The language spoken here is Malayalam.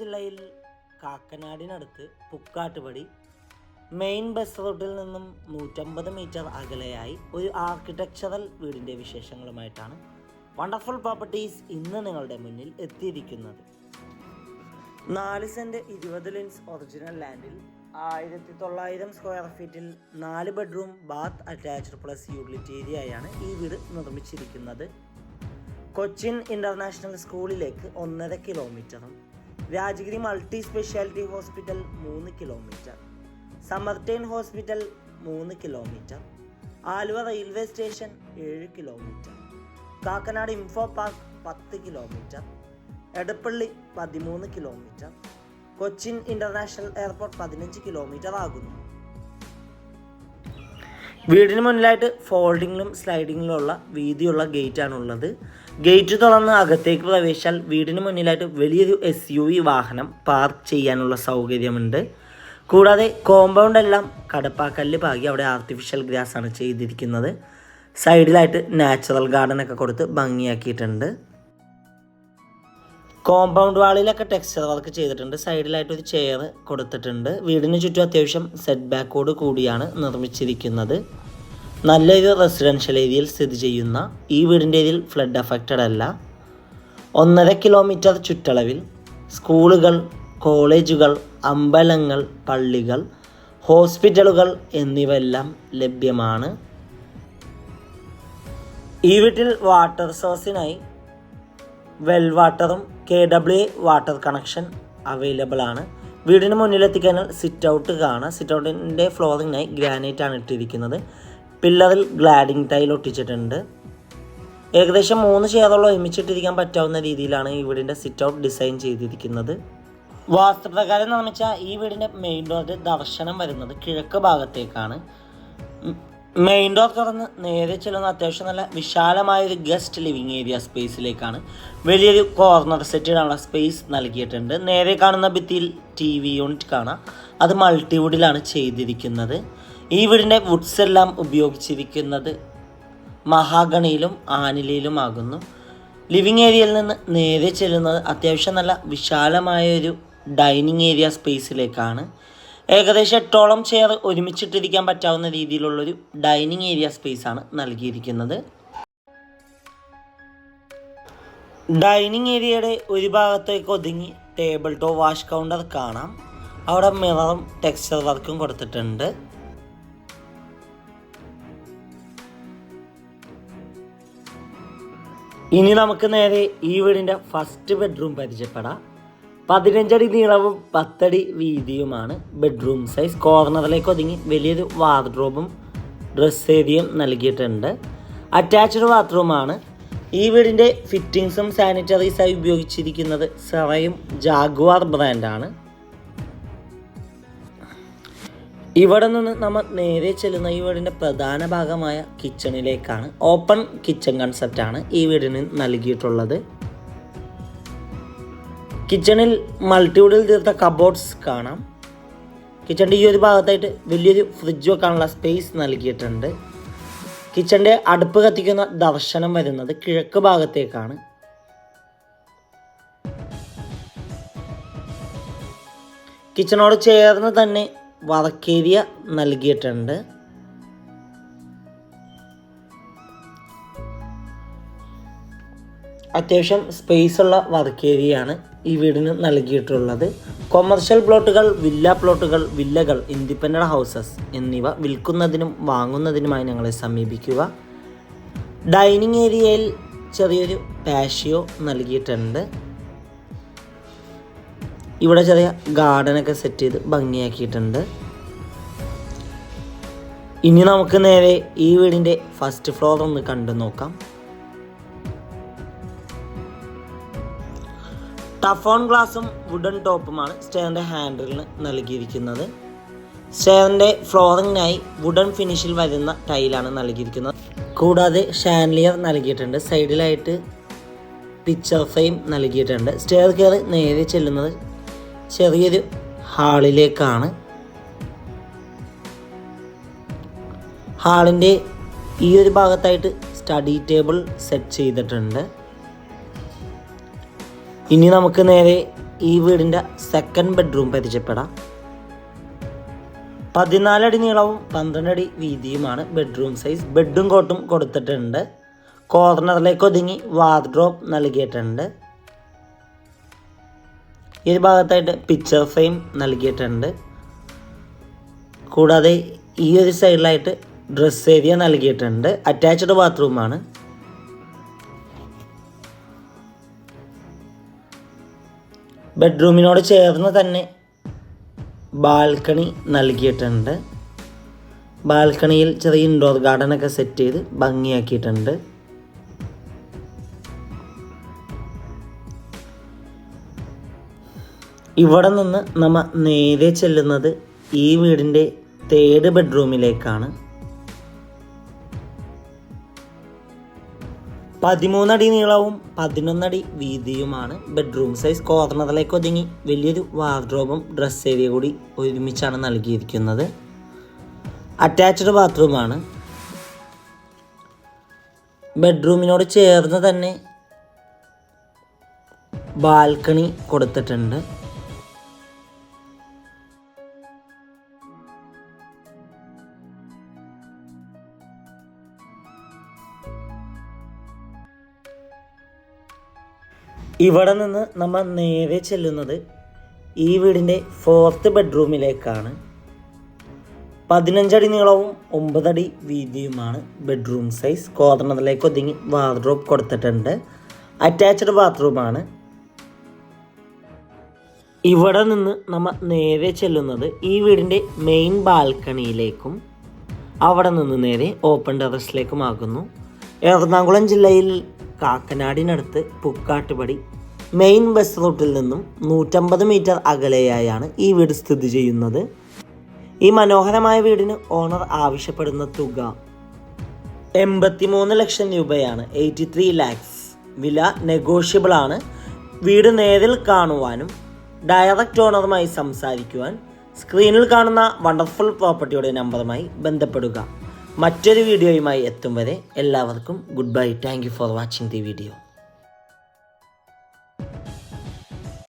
ജില്ലയിൽ കാക്കനാടിനടുത്ത് പുക്കാട്ടുപടി മെയിൻ ബസ് റൂട്ടിൽ നിന്നും നൂറ്റമ്പത് മീറ്റർ അകലെയായി ഒരു ആർക്കിടെക്ചറൽ വീടിന്റെ വിശേഷങ്ങളുമായിട്ടാണ് വണ്ടർഫുൾ പ്രോപ്പർട്ടീസ് ഇന്ന് നിങ്ങളുടെ മുന്നിൽ എത്തിയിരിക്കുന്നത്. നാല് സെന്റ് ഇരുപത് ലിൻസ് ഒറിജിനൽ ലാൻഡിൽ ആയിരത്തി തൊള്ളായിരം സ്ക്വയർ ഫീറ്റിൽ നാല് bedroom bath attached plus utility ഏരിയയാണ് ഈ വീട് നിർമ്മിച്ചിരിക്കുന്നത്. കൊച്ചിൻ ഇന്റർനാഷണൽ സ്കൂളിലേക്ക് ഒന്നര കിലോമീറ്ററും രാജഗിരി മൾട്ടി സ്പെഷ്യാലിറ്റി ഹോസ്പിറ്റൽ മൂന്ന് കിലോമീറ്റർ. സമർട്ടൈൻ ഹോസ്പിറ്റൽ മൂന്ന് കിലോമീറ്റർ. ആലുവ റെയിൽവേ സ്റ്റേഷൻ ഏഴ് കിലോമീറ്റർ. കാക്കനാട് ഇൻഫോ പാർക്ക് പത്ത് കിലോമീറ്റർ. എടപ്പള്ളി പതിമൂന്ന് കിലോമീറ്റർ. കൊച്ചിൻ ഇന്റർനാഷണൽ എയർപോർട്ട് പതിനഞ്ച് കിലോമീറ്റർ ആകുന്നു. വീടിന് മുന്നിലായിട്ട് ഫോൾഡിങ്ങിലും സ്ലൈഡിങ്ങിലും ഉള്ള വീതിയുള്ള ഗേറ്റ് ആണുള്ളത് ഗേറ്റ് തുറന്ന് അകത്തേക്ക് പ്രവേശിച്ചാൽ വീടിന് മുന്നിലായിട്ട് വലിയൊരു എസ് യു വി വാഹനം പാർക്ക് ചെയ്യാനുള്ള സൗകര്യമുണ്ട്. കൂടാതെ കോമ്പൗണ്ട് എല്ലാം കടപ്പാക്കല്ല് പാകി അവിടെ ആർട്ടിഫിഷ്യൽ ഗ്രാസ് ആണ് ചെയ്തിരിക്കുന്നത്. സൈഡിലായിട്ട് നാച്ചുറൽ ഗാർഡൻ ഒക്കെ കൊടുത്ത് ഭംഗിയാക്കിയിട്ടുണ്ട്. കോമ്പൗണ്ട് വാളിലൊക്കെ ടെക്സ്ചർ വർക്ക് ചെയ്തിട്ടുണ്ട്. സൈഡിലായിട്ട് ഒരു ചെയർ കൊടുത്തിട്ടുണ്ട്. വീടിന് ചുറ്റും അത്യാവശ്യം സെറ്റ് ബാക്കോട് കൂടിയാണ് നിർമ്മിച്ചിരിക്കുന്നത്. നല്ലൊരു റെസിഡൻഷ്യൽ ഏരിയയിൽ സ്ഥിതി ചെയ്യുന്ന ഈ വീടിന്റെ ഇതിൽ ഫ്ലഡ് അഫക്റ്റഡ് അല്ല. ഒന്നര കിലോമീറ്റർ ചുറ്റളവിൽ സ്കൂളുകൾ കോളേജുകൾ അമ്പലങ്ങൾ പള്ളികൾ ഹോസ്പിറ്റലുകൾ എന്നിവയെല്ലാം ലഭ്യമാണ്. ഈ വീട്ടിൽ വാട്ടർ സോഴ്സിനായി വെൽ വാട്ടറും K W water connection available ആണ് വീടിന് മുന്നിലെത്തിക്കഴിഞ്ഞാൽ സിറ്റ് ഔട്ട് കാണാം. സിറ്റ് ഔട്ടിന്റെ ഫ്ലോറിങ്ങിനായി ഗ്രാനൈറ്റ് ആണ് ഇട്ടിരിക്കുന്നത്. പില്ലറിൽ ഗ്ലാഡിംഗ് ടൈൽ ഒട്ടിച്ചിട്ടുണ്ട്. ഏകദേശം മൂന്ന് ഷെയറോളം ഒരുമിച്ചിട്ടിരിക്കാൻ പറ്റാവുന്ന രീതിയിലാണ് ഈ വീടിന്റെ സിറ്റ് ഔട്ട് ഡിസൈൻ ചെയ്തിരിക്കുന്നത്. വാസ്തുപ്രകാരം നിർമ്മിച്ച ഈ വീടിന്റെ മെയിൻ ഡോറിന്റെ ദർശനം വരുന്നത് കിഴക്ക് ഭാഗത്തേക്കാണ്. മെയിൻ ഡോർ തുറന്ന് നേരെ ചെല്ലുന്ന അത്യാവശ്യം നല്ല വിശാലമായ ഒരു ഗസ്റ്റ് ലിവിങ് ഏരിയ സ്പേസിലേക്കാണ് വലിയൊരു കോർണർ സെറ്റിനുള്ള സ്പേസ് നൽകിയിട്ടുണ്ട്. നേരെ കാണുന്ന ഭിത്തിയിൽ ടി വി യൂണിറ്റ് കാണാം. അത് മൾട്ടിവുഡിലാണ് ചെയ്തിരിക്കുന്നത്. ഈ വീടിന്റെ വുഡ്സ് എല്ലാം ഉപയോഗിച്ചിരിക്കുന്നത് മഹാഗണിയിലും ആനിലയിലുമാകുന്നു ലിവിങ് ഏരിയയിൽ നിന്ന് നേരെ ചെല്ലുന്നത് അത്യാവശ്യം നല്ല വിശാലമായ ഒരു ഡൈനിങ് ഏരിയ സ്പേസിലേക്കാണ് ഏകദേശം എട്ടോളം ചെയർ ഒരുമിച്ചിട്ടിരിക്കാൻ പറ്റാവുന്ന രീതിയിലുള്ളൊരു ഡൈനിങ് ഏരിയ സ്പേസ് ആണ് നൽകിയിരിക്കുന്നത്. ഡൈനിങ് ഏരിയയുടെ ഒരു ഭാഗത്തേക്ക് ഒതുങ്ങി ടേബിൾ ടോ വാഷ് കൗണ്ടർ കാണാം. അവിടെ മിററും ടെക്സ്ചർ വർക്കും കൊടുത്തിട്ടുണ്ട്. ഇനി നമുക്ക് നേരെ ഈ വീടിന്റെ ഫസ്റ്റ് ബെഡ്റൂം പരിചയപ്പെടാം. പതിനഞ്ചടി നീളവും പത്തടി വീതിയുമാണ് ബെഡ്റൂം സൈസ് കോർണറിലേക്ക് ഒതുങ്ങി വലിയൊരു വാർഡ്രോബും ഡ്രസ് ഏരിയയും നൽകിയിട്ടുണ്ട്. അറ്റാച്ച്ഡ് ബാത്റൂമാണ് ഈ വീടിന്റെ ഫിറ്റിങ്സും സാനിറ്ററീസായി ഉപയോഗിച്ചിരിക്കുന്നത് സെറയും ജാഗ്വാർ ബ്രാൻഡാണ് ഇവിടെ നിന്ന് നമ്മൾ നേരെ ചെല്ലുന്ന ഈ വീടിന്റെ പ്രധാന ഭാഗമായ കിച്ചണിലേക്കാണ് ഓപ്പൺ കിച്ചൺ കൺസെപ്റ്റാണ് ഈ വീടിന് നൽകിയിട്ടുള്ളത്. കിച്ചണിൽ മൾട്ടിവുഡിൽ തീർത്ത കബോർഡ്സ് കാണാം. കിച്ചണിന്റെ ഈ ഒരു ഭാഗത്തായിട്ട് വലിയൊരു ഫ്രിഡ്ജ് വെക്കാനുള്ള സ്പേസ് നൽകിയിട്ടുണ്ട്. കിച്ചണിന്റെ അടുപ്പ് കത്തിക്കുന്ന ദർശനം വരുന്നത് കിഴക്ക് ഭാഗത്തേക്കാണ്. കിച്ചണോട് ചേർന്ന് തന്നെ വർക്കേരിയ നൽകിയിട്ടുണ്ട്. അത്യാവശ്യം സ്പേസ് ഉള്ള വർക്ക് ഏരിയയാണ് ഈ വീടിന് നൽകിയിട്ടുള്ളത്. കൊമേർഷ്യൽ പ്ലോട്ടുകൾ വില്ല പ്ലോട്ടുകൾ വില്ലകൾ ഇൻഡിപെൻഡന്റ് ഹൗസസ് എന്നിവ വിൽക്കുന്നതിനും വാങ്ങുന്നതിനുമായി ഞങ്ങളെ സമീപിക്കുക. ഡൈനിങ് ഏരിയയിൽ ചെറിയൊരു പാഷിയോ നൽകിയിട്ടുണ്ട്. ഇവിടെ ചെറിയ ഗാർഡനൊക്കെ സെറ്റ് ചെയ്ത് ഭംഗിയാക്കിയിട്ടുണ്ട്. ഇനി നമുക്ക് നേരെ ഈ വീടിന്റെ ഫസ്റ്റ് ഫ്ലോർ ഒന്ന് കണ്ടു നോക്കാം ടഫോൺ ഗ്ലാസും വുഡൻ ടോപ്പുമാണ് സ്റ്റെയറിന്റെ ഹാൻഡിലിന് നൽകിയിരിക്കുന്നത്. സ്റ്റെയറിന്റെ ഫ്ലോറിങ്ങിനായി വുഡൻ ഫിനിഷിൽ വരുന്ന ടൈലാണ് നൽകിയിരിക്കുന്നത്. കൂടാതെ ഷാൻലിയർ നൽകിയിട്ടുണ്ട്. സൈഡിലായിട്ട് പിക്ചർ ഫ്രെയിം നൽകിയിട്ടുണ്ട്. സ്റ്റെയർ കയറി നേരെ ചെല്ലുന്നത് ചെറിയൊരു ഹാളിലേക്കാണ്. ഹാളിന്റെ ഈ ഒരു ഭാഗത്തായിട്ട് സ്റ്റഡി ടേബിൾ സെറ്റ് ചെയ്തിട്ടുണ്ട്. ഇനി നമുക്ക് നേരെ ഈ വീടിന്റെ സെക്കൻഡ് ബെഡ്റൂം പരിചയപ്പെടാം. പതിനാലടി നീളവും പന്ത്രണ്ടടി വീതിയുമാണ് ബെഡ്റൂം സൈസ് ബെഡും കോട്ടും കൊടുത്തിട്ടുണ്ട്. കോർണറിലേക്ക് ഒതുങ്ങി വാർഡ്രോപ്പ് നൽകിയിട്ടുണ്ട്. ഈ ഭാഗത്തായിട്ട് പിക്ചർ ഫ്രെയിം നൽകിയിട്ടുണ്ട്. കൂടാതെ ഈ ഒരു സൈഡിലായിട്ട് ഡ്രസ് ഏരിയ നൽകിയിട്ടുണ്ട്. അറ്റാച്ച്ഡ് ബാത്റൂമാണ് ബെഡ്റൂമിനോട് ചേർന്ന് തന്നെ ബാൽക്കണി നൽകിയിട്ടുണ്ട്. ബാൽക്കണിയിൽ ചെറിയ ഇൻഡോർ ഗാർഡനൊക്കെ സെറ്റ് ചെയ്ത് ഭംഗിയാക്കിയിട്ടുണ്ട്. ഇവിടെ നിന്ന് നമ്മ നേരെ ചെല്ലുന്നത് ഈ വീടിന്റെ തേർഡ് ബെഡ്റൂമിലേക്കാണ് പതിമൂന്നടി നീളവും പതിനൊന്നടി വീതിയുമാണ് ബെഡ്റൂം സൈസ് കോർണറിലേക്ക് ഒതുങ്ങി. വലിയൊരു വാർഡ്രോബും ഡ്രസ് ഏരിയ കൂടി ഒരുമിച്ചാണ് നൽകിയിരിക്കുന്നത്. അറ്റാച്ച്ഡ് ബാത്റൂമാണ് ബെഡ്റൂമിനോട് ചേർന്ന് തന്നെ ബാൽക്കണി കൊടുത്തിട്ടുണ്ട്. ഇവിടെ നിന്ന് നമ്മൾ നേരെ ചെല്ലുന്നത് ഈ വീടിന്റെ ഫോർത്ത് ബെഡ്റൂമിലേക്കാണ് പതിനഞ്ചടി നീളവും ഒമ്പതടി വീതിയുമാണ് ബെഡ്റൂം സൈസ് കോർണറിലേക്ക് ഒതുങ്ങി വാർഡ്രോബ് കൊടുത്തിട്ടുണ്ട്. അറ്റാച്ച്ഡ് ബാത്റൂമാണ് ഇവിടെ നിന്ന് നമ്മൾ നേരെ ചെല്ലുന്നത് ഈ വീടിന്റെ മെയിൻ ബാൽക്കണിയിലേക്കും അവിടെ നിന്ന് നേരെ ഓപ്പൺ ടെറസിലേക്കുമാകുന്നു എറണാകുളം ജില്ലയിൽ കാക്കനാടിനടുത്ത് പുക്കാട്ടുപടി. മെയിൻ ബസ് റൂട്ടിൽ നിന്നും നൂറ്റമ്പത് മീറ്റർ അകലെയായാണ് ഈ വീട് സ്ഥിതി ചെയ്യുന്നത്. ഈ മനോഹരമായ വീടിന് ഓണർ ആവശ്യപ്പെടുന്ന തുക എൺപത്തിമൂന്ന് ലക്ഷം രൂപയാണ്. Eighty three lakhs. വില നെഗോഷ്യബിൾ ആണ്. വീട് നേരിൽ കാണുവാനും ഡയറക്റ്റ് ഓണറുമായി സംസാരിക്കുവാൻ സ്ക്രീനിൽ കാണുന്ന വണ്ടർഫുൾ പ്രോപ്പർട്ടിയുടെ നമ്പറുമായി ബന്ധപ്പെടുക. മറ്റൊരു വീഡിയോയുമായി എത്തും വരെ എല്ലാവർക്കും good bye thank for watching the video